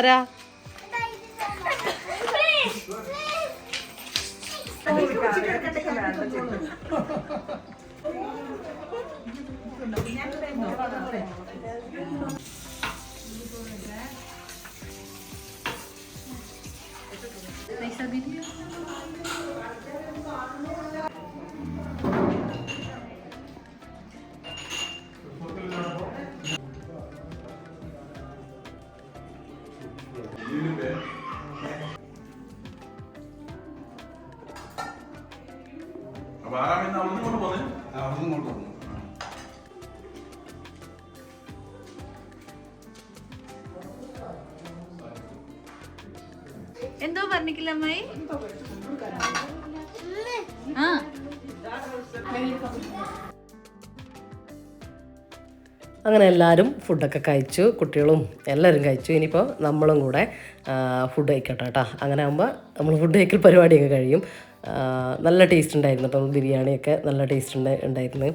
Gracias. അങ്ങനെ എല്ലാവരും ഫുഡൊക്കെ കഴിച്ചു കുട്ടികളും എല്ലാവരും കഴിച്ചു. ഇനിയിപ്പോൾ നമ്മളും കൂടെ ഫുഡ് കഴിക്കട്ടെ കേട്ടോ അങ്ങനെ ആകുമ്പോൾ നമ്മൾ ഫുഡ് കഴിക്കൽ പരിപാടിയൊക്കെ കഴിയും. നല്ല ടേസ്റ്റ് ഉണ്ടായിരുന്നു. കേട്ടോ ബിരിയാണിയൊക്കെ നല്ല ടേസ്റ്റ് ഉണ്ട് ഉണ്ടായിരുന്നു.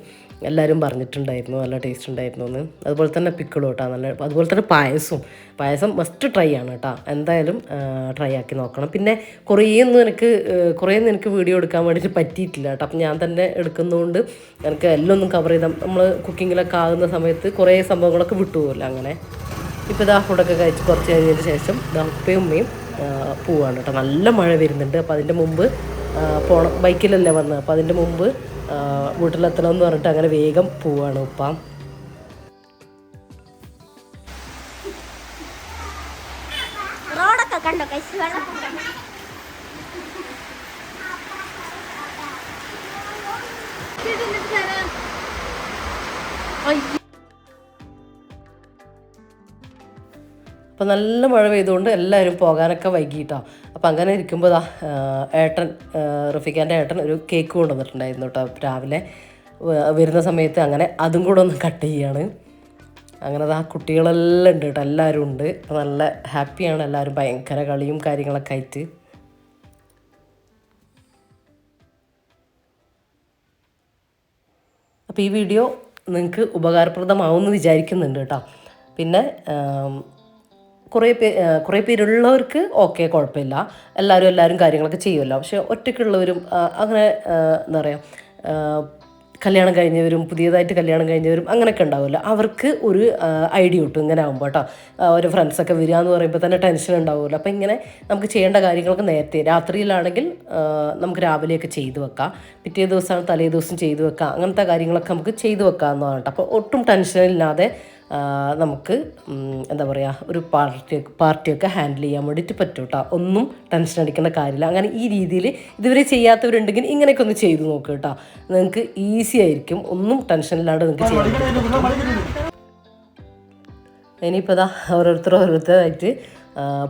എല്ലാവരും പറഞ്ഞിട്ടുണ്ടായിരുന്നു നല്ല ടേസ്റ്റ് ഉണ്ടായിരുന്നു എന്ന് അതുപോലെ തന്നെ പിക്കിളും കേട്ടോ നല്ല അതുപോലെ തന്നെ പായസവും പായസം മസ്റ്റ് ട്രൈ ആണ് കേട്ടോ എന്തായാലും ട്രൈ ആക്കി നോക്കണം. പിന്നെ കുറേയൊന്നും എനിക്ക് കുറേയൊന്നും എനിക്ക് വീഡിയോ എടുക്കാൻ വേണ്ടിയിട്ട് പറ്റിയിട്ടില്ല കേട്ടോ അപ്പം ഞാൻ തന്നെ എടുക്കുന്നതുകൊണ്ട് എനിക്ക് എല്ലാം ഒന്നും കവർ ചെയ്താൽ നമ്മൾ കുക്കിങ്ങിലൊക്കെ ആകുന്ന സമയത്ത് കുറേ സംഭവങ്ങളൊക്കെ വിട്ടുപോകില്ല അങ്ങനെ. ഇപ്പോൾ ഇതാ ഫുഡൊക്കെ കഴിച്ച് കുറച്ച് കഴിഞ്ഞതിന് ശേഷം ഇതാ ഉപ്പയും ഉമ്മയും പോവാണ് കേട്ടോ നല്ല മഴ വരുന്നുണ്ട്. അപ്പോൾ അതിന്റെ മുമ്പ് പോണം. ബൈക്കിലല്ലേ വന്നത് അപ്പോൾ അതിന്റെ മുമ്പ് വീട്ടിലെത്തണം എന്ന് പറഞ്ഞിട്ട് അങ്ങനെ വേഗം പോവാണ് ഉപ്പ. റോഡൊക്കെ കണ്ടോ? അപ്പോൾ നല്ല മഴ പെയ്തുകൊണ്ട് എല്ലാവരും പോകാനൊക്കെ വൈകിട്ടോ. അപ്പോൾ അങ്ങനെ ഇരിക്കുമ്പോൾ ഇതാ ഏട്ടൻ റഫീഖാന്റെ ഏട്ടൻ ഒരു കേക്ക് കൊണ്ടുവന്നിട്ടുണ്ടായിരുന്നു കേട്ടോ രാവിലെ. വരുന്ന സമയത്ത് അങ്ങനെ അതും കൂടെ ഒന്ന് കട്ട് ചെയ്യാണ്. അങ്ങനെ ആ കുട്ടികളെല്ലാം ഉണ്ട് കേട്ടോ എല്ലാവരും ഉണ്ട്. നല്ല ഹാപ്പിയാണ് എല്ലാവരും ഭയങ്കര കളിയും കാര്യങ്ങളൊക്കെ ആയിട്ട്. അപ്പോൾ ഈ വീഡിയോ നിങ്ങൾക്ക് ഉപകാരപ്രദമാവുമെന്ന് വിചാരിക്കുന്നുണ്ട് കേട്ടോ. പിന്നെ കുറേ പേ കുറേ പേരുള്ളവർക്ക് ഓക്കെ കുഴപ്പമില്ല. എല്ലാവരും എല്ലാവരും കാര്യങ്ങളൊക്കെ ചെയ്യുമല്ലോ. പക്ഷേ ഒറ്റയ്ക്കുള്ളവരും അങ്ങനെ എന്താ പറയുക കല്യാണം കഴിഞ്ഞവരും പുതിയതായിട്ട് കല്യാണം കഴിഞ്ഞവരും അങ്ങനെയൊക്കെ ഉണ്ടാവുമല്ലോ. അവർക്ക് ഒരു ഐഡിയ കിട്ടും ഇങ്ങനെ ആകുമ്പോൾ കേട്ടോ. ഒരു ഫ്രണ്ട്സൊക്കെ വരിക എന്ന് പറയുമ്പോൾ തന്നെ ടെൻഷൻ ഉണ്ടാവുമല്ലോ. അപ്പോൾ ഇങ്ങനെ നമുക്ക് ചെയ്യേണ്ട കാര്യങ്ങളൊക്കെ നേരത്തെ രാത്രിയിലാണെങ്കിൽ നമുക്ക് രാവിലെയൊക്കെ ചെയ്തു വെക്കാം. പിറ്റേ ദിവസമാണ് തലേ ദിവസം ചെയ്തു വെക്കാം. അങ്ങനത്തെ കാര്യങ്ങളൊക്കെ നമുക്ക് ചെയ്തു വെക്കാവുന്നതാണ് കേട്ടോ. അപ്പോൾ ഒട്ടും ടെൻഷനില്ലാതെ നമുക്ക് എന്താ പറയുക ഒരു പാർട്ടി പാർട്ടിയൊക്കെ ഹാൻഡിൽ ചെയ്യാൻ വേണ്ടിയിട്ട് പറ്റും കേട്ടോ ഒന്നും ടെൻഷൻ അടിക്കേണ്ട കാര്യമില്ല. അങ്ങനെ ഈ രീതിയിൽ ഇതുവരെ ചെയ്യാത്തവരുണ്ടെങ്കിൽ ഇങ്ങനെയൊക്കെ ഒന്ന് ചെയ്തു നോക്കുക കേട്ടോ നിങ്ങൾക്ക് ഈസി ആയിരിക്കും. ഒന്നും ടെൻഷനില്ലാണ്ട് നിങ്ങൾക്ക് ചെയ്യാം ഇനിയിപ്പോൾ ഇതാ ഓരോരുത്തർ ഓരോരുത്തരായിട്ട്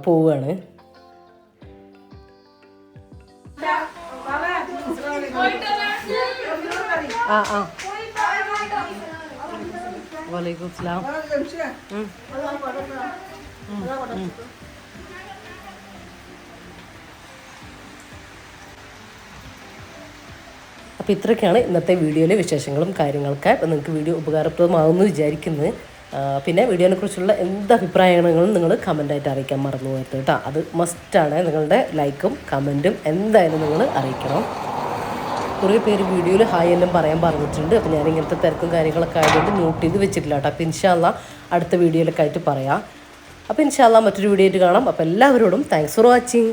പോവുകയാണ് ആ ആ. വലൈക്കും സ്ലാം അപ്പോൾ ഇത്രയൊക്കെയാണ് ഇന്നത്തെ വീഡിയോയിലെ വിശേഷങ്ങളും കാര്യങ്ങളൊക്കെ. അപ്പോൾ നിങ്ങൾക്ക് വീഡിയോ ഉപകാരപ്രദമാകുമെന്ന് വിചാരിക്കുന്നത് പിന്നെ വീഡിയോനെ കുറിച്ചുള്ള എന്ത് അഭിപ്രായങ്ങളും നിങ്ങൾ കമന്റായിട്ട് അറിയിക്കാൻ മറന്നു പോകരുത് കേട്ടോ. അത് മസ്റ്റാണ് നിങ്ങളുടെ ലൈക്കും കമന്റും എന്തായാലും നിങ്ങൾ അറിയിക്കണം. കുറേ പേര് വീഡിയോയിൽ ഹായ് എല്ലാം പറയാൻ പറഞ്ഞിട്ടുണ്ട്. അപ്പോൾ ഞാൻ ഇങ്ങനത്തെ തിരക്കും കാര്യങ്ങളൊക്കെ ആയതുകൊണ്ട് നോട്ട് ചെയ്ത് വെച്ചിട്ടില്ല കേട്ടോ. അപ്പോൾ ഇൻഷാല്ല അടുത്ത വീഡിയോയിലൊക്കെ ആയിട്ട് പറയാം. അപ്പോൾ ഇൻഷാല്ല മറ്റൊരു വീഡിയോ ആയിട്ട് കാണാം. അപ്പോൾ എല്ലാവരോടും താങ്ക്സ് ഫോർ വാച്ചിങ്